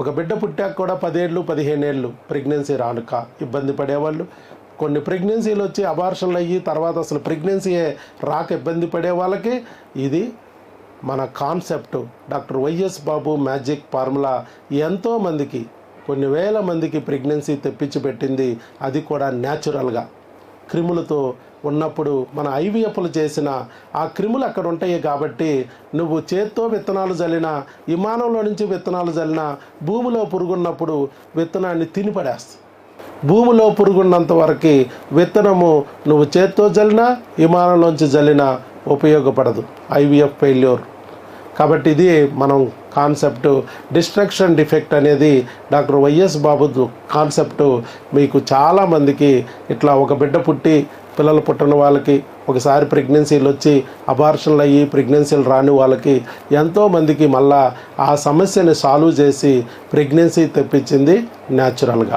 ఒక బిడ్డ పుట్టాక కూడా పదేళ్ళు పదిహేనేళ్ళు ప్రెగ్నెన్సీ రానుక ఇబ్బంది పడేవాళ్ళు. కొన్ని ప్రెగ్నెన్సీలు వచ్చి అబార్షన్లు అయ్యి తర్వాత అసలు ప్రెగ్నెన్సీయే రాక ఇబ్బంది పడే వాళ్ళకి ఇది మన concept. Doctor YS Babu magic formula ఎంతోమందికి కొన్ని వేల మందికి ప్రెగ్నెన్సీ తెప్పించి పెట్టింది. అది కూడా న్యాచురల్గా. క్రిములతో ఉన్నప్పుడు మన ఐవీఎఫ్లు చేసిన ఆ క్రిములు అక్కడ ఉంటాయి కాబట్టి నువ్వు చేత్తో విత్తనాలు జల్లిన విమానంలో నుంచి విత్తనాలు జల్లిన భూమిలో పురుగున్నప్పుడు విత్తనాన్ని తిని పడేస్తావు భూమిలో పురుగున్నంత వరకు విత్తనము నువ్వు చేత్తో జల్లినా విమానంలోంచి జల్లినా ఉపయోగపడదు. IVF failure. కాబట్టి ఇది మనం కాన్సెప్ట్ డిస్ట్రక్షన్ డిఫెక్ట్ అనేది డాక్టర్ వైఎస్ బాబు కాన్సెప్ట్ మీకు చాలామందికి ఇట్లా ఒక బిడ్డ పుట్టి పిల్లలు పుట్టిన వాళ్ళకి ఒకసారి ప్రెగ్నెన్సీలు వచ్చి అబార్షన్లు అయ్యి ప్రెగ్నెన్సీలు రాని వాళ్ళకి ఎంతోమందికి మళ్ళా ఆ సమస్యని సాల్వ్ చేసి ప్రెగ్నెన్సీ తెప్పించింది న్యాచురల్గా